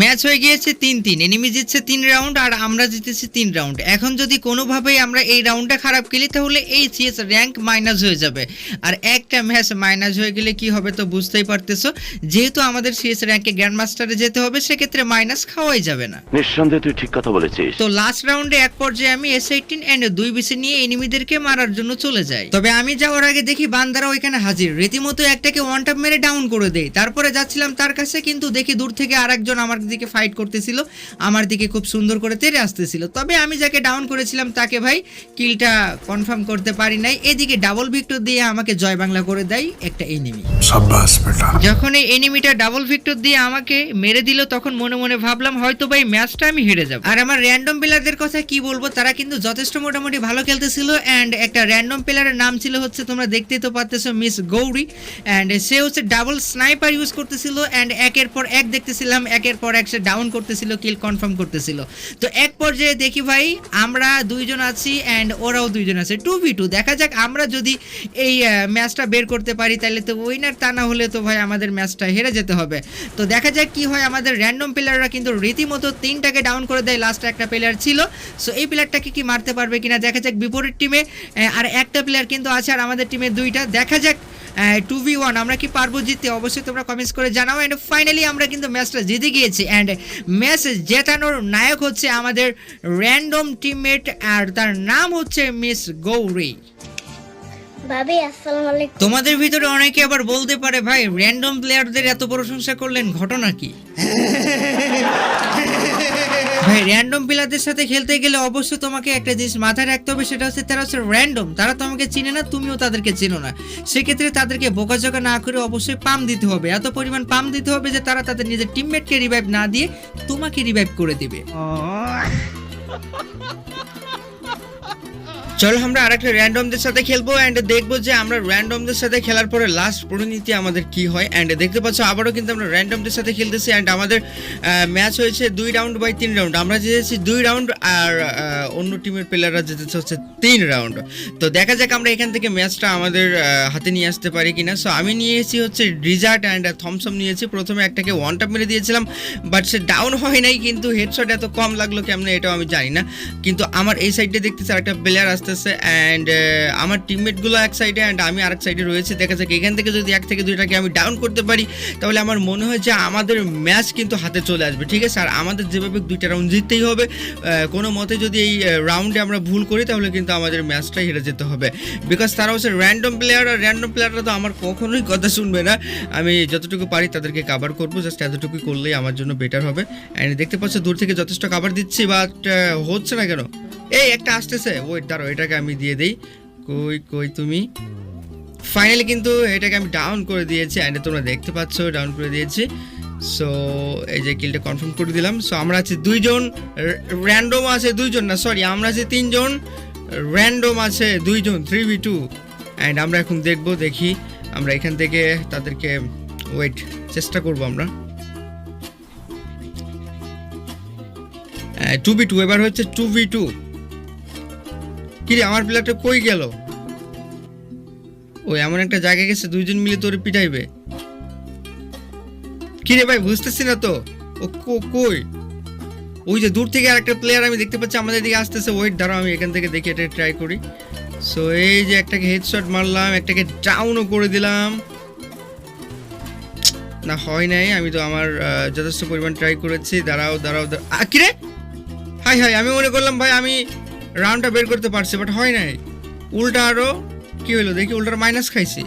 Match হয়ে গিয়েছে তিন তিন এনিমি জিতছে তিন রাউন্ড আর আমরা জিতেছি তিন রাউন্ড এখন যদি কোনোভাবেই আমরা এই রাউন্ডটা খারাপ খেলি তাহলে এই সিএস র্যাঙ্ক মাইনাস হয়ে যাবে। আর একটা ম্যাচ মাইনাস হয়ে গেলে কি হবে তো বুঝতেই পারতেছো? যেহেতু আমাদের সিএস র্যাঙ্কে গ্র্যান্ড মাস্টারে যেতে হবে সেক্ষেত্রে মাইনাস খাওয়াই যাবে না। নিঃসন্দেহে তুই ঠিক কথা বলেছিস। তো লাস্ট রাউন্ডে এক পর্যায়ে আমি এস এইটিন অ্যান্ড দুই বিসি নিয়ে এনিমিদেরকে মারার জন্য চলে যাই। তবে আমি যাওয়ার আগে দেখি বান্দারা ওইখানে হাজির। রীতিমতো একটাকে ওয়ান টাপ মেরে ডাউন করে দেয়। তারপরে যাচ্ছিলাম তার কাছে কিন্তু দেখি দূর থেকে আরেকজন আমার দিকে ফাইট করতেছিল আমার দিকে খুব সুন্দর করে তেরে আসতেছিল। তবে আমি যাকে ডাউন করেছিলাম তাকে ভাই কিলটা কনফার্ম করতে পারি নাই। এদিকে ডাবল ভিক্টর দিয়ে আমাকে জয় বাংলা করে দেয় একটা এনিমি যখন এই এনিমিটা ডাবল ভিক্টর দিয়ে আমাকে মেরে দিল তখন মনে মনে ভাবলাম হয়তো ভাই ম্যাচটা আমি হেরে যাব। আর আমার র্যান্ডম প্লেয়ারদের কথা কি বলব তারা কিন্তু যথেষ্ট মোটামুটি ভালো খেলতেছিল। অ্যান্ড একটা র্যান্ডম প্লেয়ারের নাম ছিল হচ্ছে তোমরা দেখতে তো পারতেছো মিস গৌরী অ্যান্ড সে হচ্ছে ডাবল স্নাইপার ইউজ করতেছিল। অ্যান্ড একের পর এক দেখতেছিলাম একের পর এক সে ডাউন করতেছিল কিল কনফার্ম করতেছিল। তো এক পর্যায়ে দেখি ভাই, আমরা দুইজন আছি অ্যান্ড ওরাও দুইজন আছে। টু ভি টু দেখা যাক আমরা যদি এই ম্যাচটা বের করতে পারি, তাহলে তো উইনার তা না হলে তো ভাই আমাদের ম্যাচটা হেরে যেতে হবে। তো দেখা যাক কি হয়, আমাদের র্যান্ডম প্লেয়াররা কিন্তু রীতিমতো তিনটাকে ডাউন করে দেয় লাস্ট একটা প্লেয়ার ছিল। সো এই প্লেয়ারটাকে কি মারতে পারবে কিনা, দেখা যাক বিপরীত টিমে আর একটা প্লেয়ার কিন্তু আছে, আর আমাদের টিমে দুইটা। দেখা যাক টু ভি ওয়ান আমরা কি পারব জিততে? অবশ্যই তোমরা কমেন্টস করে জানাও। অ্যান্ড ফাইনালি আমরা কিন্তু ম্যাচটা জিতে গিয়েছি। অ্যান্ড ম্যাচ জেতানোর নায়ক হচ্ছে আমাদের র্যান্ডম টিমমেট আর তার নাম হচ্ছে মিস গৌরী। ভাবি আসসালামু আলাইকুম। তোমাদের ভিতরে অনেকে আবার বলতে পারে ভাই র্যান্ডম প্লেয়ারদের এত প্রশংসা করলেন ঘটনা কি? ভাই র্যান্ডম প্লেয়ারদের সাথে খেলতে গেলে অবশ্যই তোমাকে একটা জিনিস মাথায় রাখতে হবে, সেটা হচ্ছে তারা হচ্ছে র্যান্ডম তারা তোমাকে চিনে না, তুমিও তাদেরকে চেনো না। সেক্ষেত্রে তাদেরকে বোকাঝোকা না করে অবশ্যই পাম দিতে হবে। এত পরিমাণ পাম দিতে হবে যে তারা তাদের নিজের টিমমেটকে রিভাইভ না দিয়ে তোমাকে রিভাইভ করে দিবে। চলো আমরা আরেকটা র্যান্ডমদের সাথে খেলব অ্যান্ড দেখব যে আমরা র্যান্ডমদের সাথে খেলার পরে লাস্ট পরিণতি আমাদের কি হয় অ্যান্ড দেখতে পাচ্ছ আবারও কিন্তু আমরা র্যান্ডমদের সাথে খেলতেছি অ্যান্ড আমাদের ম্যাচ হয়েছে দুই রাউন্ড বাই তিন রাউন্ড আমরা জিতেছি দুই রাউন্ড আর অন্য টিমের প্লেয়াররা জিতেছে হচ্ছে তিন রাউন্ড তো দেখা যাক আমরা এখান থেকে ম্যাচটা আমাদের হাতে নিয়ে আসতে পারি কিনা। সো আমি নিয়েছি হচ্ছে রিজার্ট অ্যান্ড থমসম নিয়েছি। প্রথমে একটাকে ওয়ান টাপ মেরে দিয়েছিলাম বাট সে ডাউন হয় নাই, কিন্তু হেডশট এত কম লাগল কেমনে এটাও আমি জানি না। কিন্তু আমার এই সাইডে দেখতেছি একটা প্লেয়ার আসতেছে অ্যান্ড আমার টিমমেটগুলো এক সাইডে অ্যান্ড আমি আরেক সাইডে রয়েছে। দেখা যাক, এখান থেকে যদি এক থেকে দুইটাকে আমি ডাউন করতে পারি, তাহলে আমার মনে হয় যে আমাদের ম্যাচ কিন্তু হাতে চলে আসবে, ঠিক আছে? আর আমাদের যেভাবে দুইটা রাউন্ড জিততেই হবে কোনো মতে যদি এই রাউন্ডে আমরা ভুল করি, তাহলে কিন্তু আমাদের ম্যাচটাই হেরে যেতে হবে। বিকজ তারা হচ্ছে র্যান্ডম প্লেয়ার আর র্যান্ডম প্লেয়াররা তো আমার কখনোই কথা শুনবে না। আমি যতটুকু পারি তাদেরকে কাভার করব জাস্ট এতটুকু করলেই আমার জন্য বেটার হবে। অ্যান্ড দেখতে পাচ্ছ, দূর থেকে যথেষ্ট কাভার দিচ্ছি বাট হচ্ছে না কেন? এই, একটা আসতেছে। ওয়েট দাঁড়ো এটাকে আমি দিয়ে দিই। কই কই তুমি? ফাইনালি কিন্তু এটাকে আমি ডাউন করে দিয়েছি অ্যান্ড তোমরা দেখতে পাচ্ছ ডাউন করে দিয়েছি। সো এই যে কিলটা কনফার্ম করে দিলাম। সো আমরা আছি দুইজন র্যান্ডম আছে দুইজন না সরি আমরা আছি তিনজন র্যান্ডম আছে দুইজন থ্রি ভি টু অ্যান্ড আমরা এখন দেখব, দেখি, আমরা এখান থেকে তাদেরকে ওয়েট চেষ্টা করব আমরা। টু বি টু এবার হচ্ছে টু ভি টু কিরে, আমার প্লেয়ারটা কই গেল? ও এমন একটা জায়গায় গেছে, দুইজন মিলে তোরে পিটাইবে। কিরে ভাই, বুঝতেছি না তো। ও কই? ওই যে দূর থেকে আরেকটা প্লেয়ার আমি দেখতে পাচ্ছি, আমাদের দিকে আসতেছে। ওয়েট, দাঁড়াও, আমি এখান থেকে দেখি এটা ট্রাই করি। সো এই যে একটাকে হেডশট মারলাম, একটাকে ডাউনও করে দিলাম। না, হয় নাই, আমি তো আমার যথেষ্ট পরিমাণ ট্রাই করেছি। দাঁড়াও দাঁড়াও দাঁড়াও। কিরে? হাই হাই, আমি মনে করলাম ভাই, আমি রাউন্ডটা বের করতে পারছে বাট হয় নাই। উল্টা আরও কী হলো দেখি, উল্টার মাইনাস খাইছি।